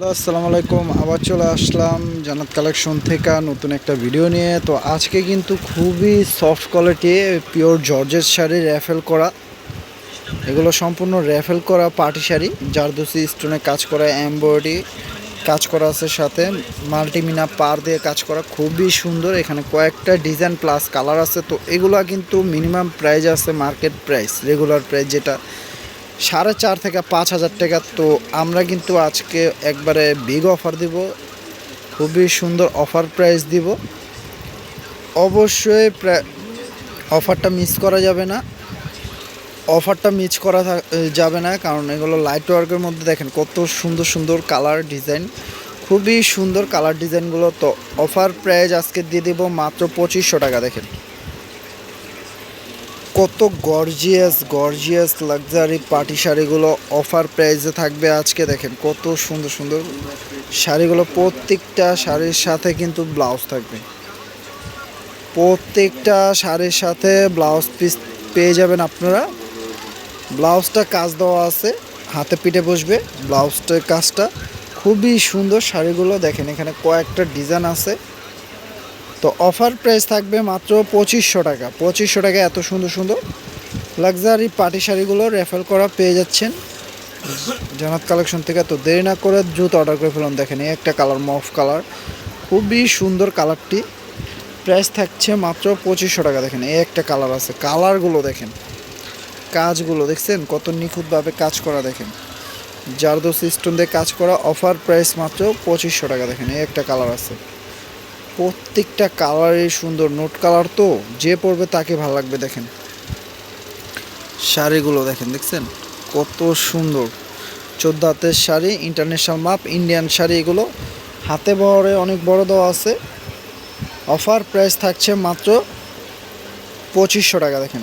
আসসালামু আলাইকুম। আবার চলে আসলাম জান্নাত কালেকশন থেকে নতুন একটা ভিডিও নিয়ে। তো আজকে কিন্তু খুবই soft quality pure georgette sari ruffle করা। এগুলো সম্পূর্ণ র্যাফেল করা পার্টি শাড়ি। জারদোসি স্টোনে কাজ করা এমব্রয়ডারি কাজ করা আছে সাথে। মাল্টিমিনা পার দিয়ে কাজ করা, খুবই সুন্দর। এখানে কয়েকটা ডিজাইন প্লাস কালার আছে। তো এগুলো কিন্তু মিনিমাম প্রাইস আছে মার্কেট প্রাইস রেগুলার প্রাইস যেটা সাড়ে চার থেকে পাঁচ হাজার টাকা। তো আমরা কিন্তু আজকে একবারে বিগ অফার দিব, খুবই সুন্দর অফার প্রাইস দিব। অবশ্যই অফারটা মিস করা যাবে না। অফারটা মিস করা যাবে না, কারণ এগুলো লাইট ওয়ার্কের মধ্যে দেখেন কত সুন্দর সুন্দর কালার ডিজাইন খুবই সুন্দর কালার ডিজাইনগুলো তো অফার প্রাইস আজকে দিয়ে দেবো মাত্র পঁচিশশো টাকা, দেখেন। কত গর্জিয়াস গর্জিয়াস লাক্সারি পার্টি শাড়িগুলো অফার প্রাইসে থাকবে আজকে দেখেন, কত সুন্দর সুন্দর শাড়িগুলো, প্রত্যেকটা শাড়ির সাথে কিন্তু ব্লাউজ থাকবে। প্রত্যেকটা শাড়ির সাথে ব্লাউজ পিস পেয়ে যাবেন আপনারা। ব্লাউজটা কাজ দেওয়া আছে, হাতে পিঠে বসবে ব্লাউজটার কাজটা খুবই সুন্দর শাড়িগুলো। দেখেন এখানে কয়েকটা ডিজাইন আছে। তো অফার প্রাইস থাকবে মাত্র পঁচিশশো টাকা। পঁচিশশো টাকা এত সুন্দর সুন্দর লাক্সারি পার্টি শাড়িগুলো রেফার করা পেয়ে যাচ্ছেন। জানাত কালেকশন থেকে তো দেরি না করে দ্রুত অর্ডার করে ফেলুন, দেখেন এই একটা কালার, মফ কালার। খুবই সুন্দর কালারটি। প্রাইস থাকছে মাত্র পঁচিশশো টাকা, দেখেন এই একটা কালার আছে। কালারগুলো দেখেন, কাজগুলো দেখছেন, কত নিখুঁতভাবে কাজ করা, দেখেন। জারদোস স্টোন দিয়ে কাজ করা অফার প্রাইস মাত্র পঁচিশশো টাকা, দেখেন এই একটা কালার আছে। প্রত্যেকটা কালারই সুন্দর। নোট কালার তো যে পরবে তাকে ভালো লাগবে, দেখেন। শাড়িগুলো দেখেন, দেখছেন? কত সুন্দর। চোদ্দ হাতের শাড়ি ইন্টারন্যাশনাল মাপ ইন্ডিয়ান শাড়ি এগুলো। হাতে বহরে অনেক বড় দেওয়া আছে। অফার প্রাইস থাকছে মাত্র পঁচিশশো টাকা, দেখেন।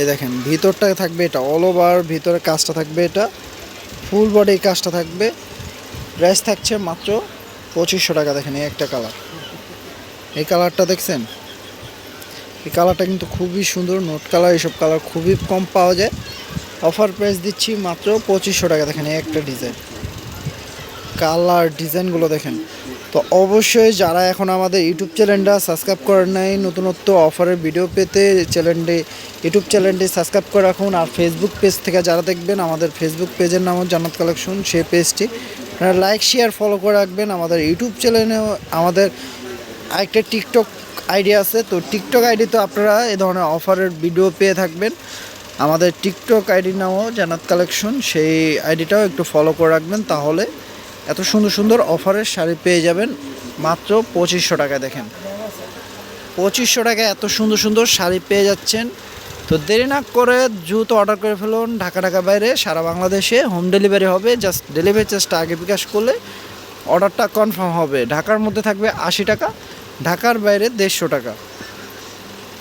এই দেখেন, ভিতরটা থাকবে এটা অল ওভার ভিতরে কাজটা থাকবে এটা। ফুল বডি কাজটা থাকবে। প্রাইস থাকছে মাত্র পঁচিশশো টাকা দেখেন এই একটা কালার এই কালারটা দেখছেন? এই কালারটা কিন্তু খুবই সুন্দর নোট কালার এইসব কালার খুবই কম পাওয়া যায়। অফার প্রাইস দিচ্ছি মাত্র পঁচিশশো টাকা, দেখেন এই একটা ডিজাইন কালার ডিজাইনগুলো দেখেন। তো অবশ্যই যারা এখন আমাদের ইউটিউব চ্যানেলটা সাবস্ক্রাইব করেন নাই, নতুনত্ব অফারের ভিডিও পেতে চ্যানেলটি, ইউটিউব চ্যানেলটি সাবস্ক্রাইব করে রাখুন। আর ফেসবুক পেজ থেকে যারা দেখবেন, আমাদের ফেসবুক পেজের নাম জান্নাত কালেকশন সেই পেজটি আপনারা লাইক শেয়ার ফলো করে রাখবেন আমাদের ইউটিউব চ্যানেলেও আমাদের আরেকটা টিকটক আইডি আছে। তো টিকটক আইডি তো আপনারা এ ধরনের অফারের ভিডিও পেয়ে থাকবেন। আমাদের টিকটক আইডির নামও জান্নাত কালেকশন সেই আইডিটাও একটু ফলো করে রাখবেন তাহলে এত সুন্দর সুন্দর অফারের শাড়ি পেয়ে যাবেন। মাত্র পঁচিশশো টাকা দেখেন। পঁচিশশো টাকা এত সুন্দর সুন্দর শাড়ি পেয়ে যাচ্ছেন। তো দেরি না করে দ্রুত অর্ডার করে ফেলুন। ঢাকা ঢাকা বাইরে, সারা বাংলাদেশে হোম ডেলিভারি হবে। জাস্ট ডেলিভারি চার্জটা আগে বিকাশ করলে অর্ডারটা কনফার্ম হবে। ঢাকার মধ্যে থাকবে আশি টাকা, ঢাকার বাইরে দেড়শো টাকা।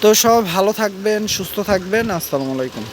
তো সব ভালো থাকবেন, সুস্থ থাকবেন। আসসালামু আলাইকুম।